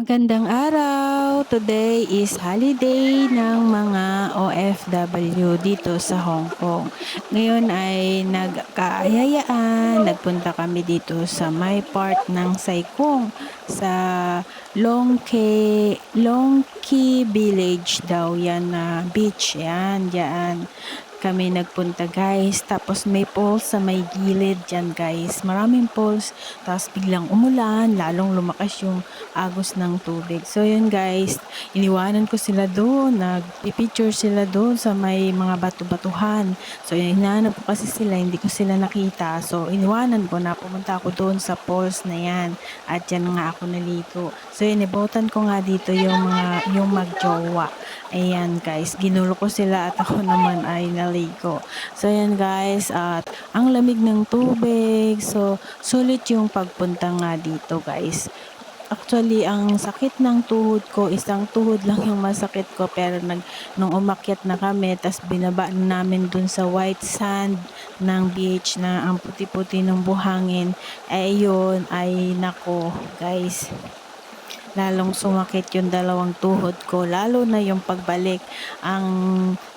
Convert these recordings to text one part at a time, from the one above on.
Magandang araw! Today is holiday ng mga OFW dito sa Hong Kong. Ngayon ay nagkaayayaan, nagpunta kami dito sa my part ng Saikong sa Long Key, Long Key Village daw yan na beach yan, diyan kami nagpunta guys. Tapos may falls sa may gilid dyan guys. Maraming falls. Tapos biglang umulan. Lalong lumakas yung agos ng tubig. So yun guys. Iniwanan ko sila doon. Nagpipicture sila doon sa may mga bato-batuhan. So yun, hinahanap ko kasi sila. Hindi ko sila nakita. So iniwanan ko na pumunta ako doon sa falls na yan. At yan nga ako naligo. So yun, ibotan ko nga dito yung mga yung magjowa. Ayan guys, ginulo ko sila at ako naman ay naligo. So ayan guys, at ang lamig ng tubig. So sulit yung pagpunta nga dito guys. Actually, ang sakit ng tuhod ko, isang tuhod lang yung masakit ko. Pero nag, nung umakyat na kami, tas binaba na namin dun sa white sand ng beach na ang puti-puti ng buhangin. Eh yun, ay nako guys lalong sumakit yung dalawang tuhod ko lalo na yung pagbalik ang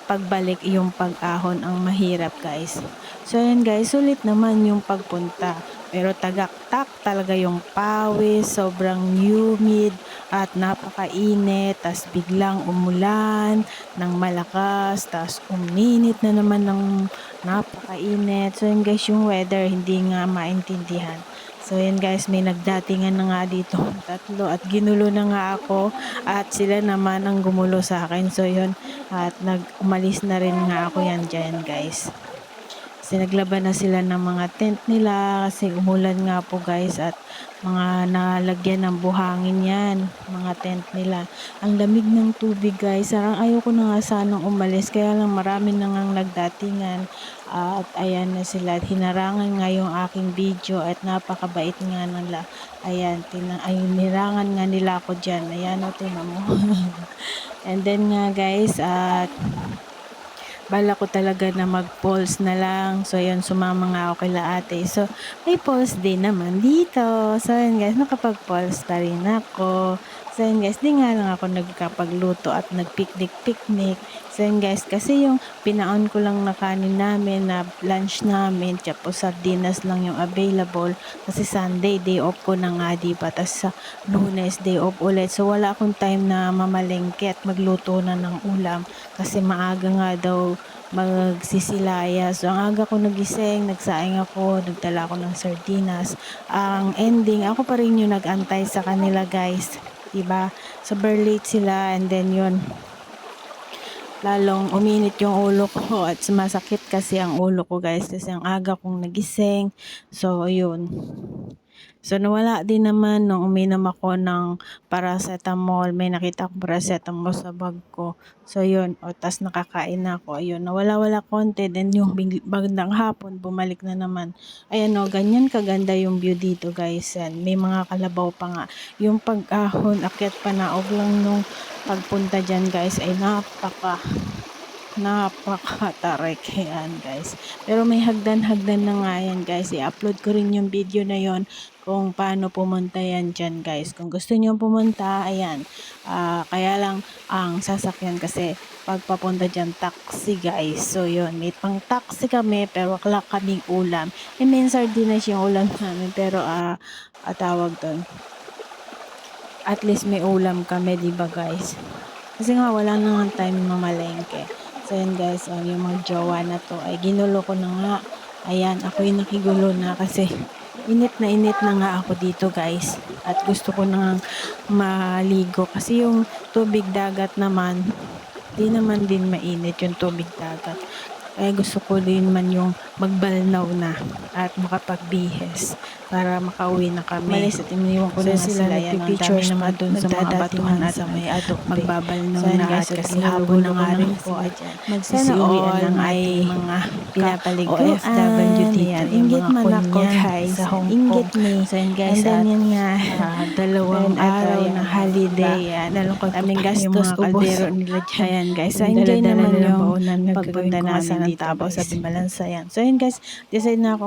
pagbalik yung pag-ahon ang mahirap guys. So yan guys sulit naman yung pagpunta. Pero tagaktak talaga yung pawis sobrang humid at napakainit. Tas biglang umulan ng malakas tas uminit na naman ng napakainit. So yan guys yung weather hindi nga maintindihan So yan guys, may nagdatingan na nga dito tatlo at ginulo na nga ako at sila naman ang gumulo sa akin. So yun, at nag na rin nga ako yan dyan guys. Kasi naglaban na sila ng mga tent nila kasi umulan nga po guys at mga nalagyan ng buhangin yan, mga tent nila. Ang lamig ng tubig guys, sarang ayoko na nga sanang umalis kaya lang marami na ngang nagdatingan at ayan na sila at hinarangan nga yung aking video at napakabait nga nila. Ayan, tinang, ay nirangan nga nila ako dyan. Ayan o, tinan mo. And then nga guys, at bala ko talaga na mag-pulse na lang. So, ayun, sumama nga ako kay ate. So, may pulse din naman dito. So, ayun guys, nakapag-pulse pa rin ako. So, ayun guys, di nga lang ako nagkapagluto at nagpiknik-piknik. So, ayun guys, kasi yung pinaon ko lang na kanin namin, na lunch namin, tapos sardinas lang yung available. Kasi Sunday, day off ko na nga, diba? Tapos sa lunes, day off ulit. So, wala akong time na mamalengke magluto na ng ulam. Kasi maaga nga daw magsisilaya. So, ang aga ko nagising, nagsaing ako, nagdala ako ng sardinas. Ang ending, ako pa rin yung nagantay sa kanila, guys. Diba? Super late sila and then yun, lalong uminit yung ulo ko at sumasakit kasi ang ulo ko guys kasi ang aga kong nagising. So, yun. So, nawala din naman nung uminom ako ng paracetamol. May nakita akong paracetamol sa bag ko. So, yun. O, tas nakakain na ako. Ayun, nawala-wala konti. Then, yung bagandang hapon, bumalik na naman. Ayan o, ganyan kaganda yung view dito, guys. Yan. May mga kalabaw pa nga. Yung pag-ahon, akyat pa na. Lang nung pagpunta dyan, guys, ay napaka napakatarik yan guys. Pero may hagdan-hagdan na nga yan guys. I-upload ko rin yung video na yon kung paano pumunta yan dyan guys. Kung gusto niyo pumunta ayan. Uh, kaya lang ang sasakyan kasi pagpapunta dyan taxi guys. So yun. May pang taxi kami pero wala kaming ulam. I mean sardinas yung ulam namin pero uh, uh, tawag doon at least may ulam kami di ba guys? Kasi nga wala nang time mamalengke So, yan guys, oh, yung mga jowa na to ay ginulo ko na nga. Ayan, ako yung nakigulo na kasi init na init na nga ako dito guys. At gusto ko na maligo kasi yung tubig dagat naman, di naman din mainit yung tubig dagat. Kaya gusto ko din man yung magbalnaw na at makapagbihes para makauwi na kami. Malis at iniwan ko so, na sila, sila nagpipicture naman doon sa mga batuhan at sa may atok. Magbabalnaw so, na guys, kasi hapon na nga rin po at magsisiuwian ng mga pinapaligo OFW dito. Inggit man ako guys sa Hong Kong. Inggit me. So yun guys, and then yun nga, uh, dalawang araw na holiday. Nalungkot aming gastos ubos nila dyan guys. So enjoy naman yung pagpunta namin dito. Tapos sa Timbalansa yan. So yun guys, decide na ako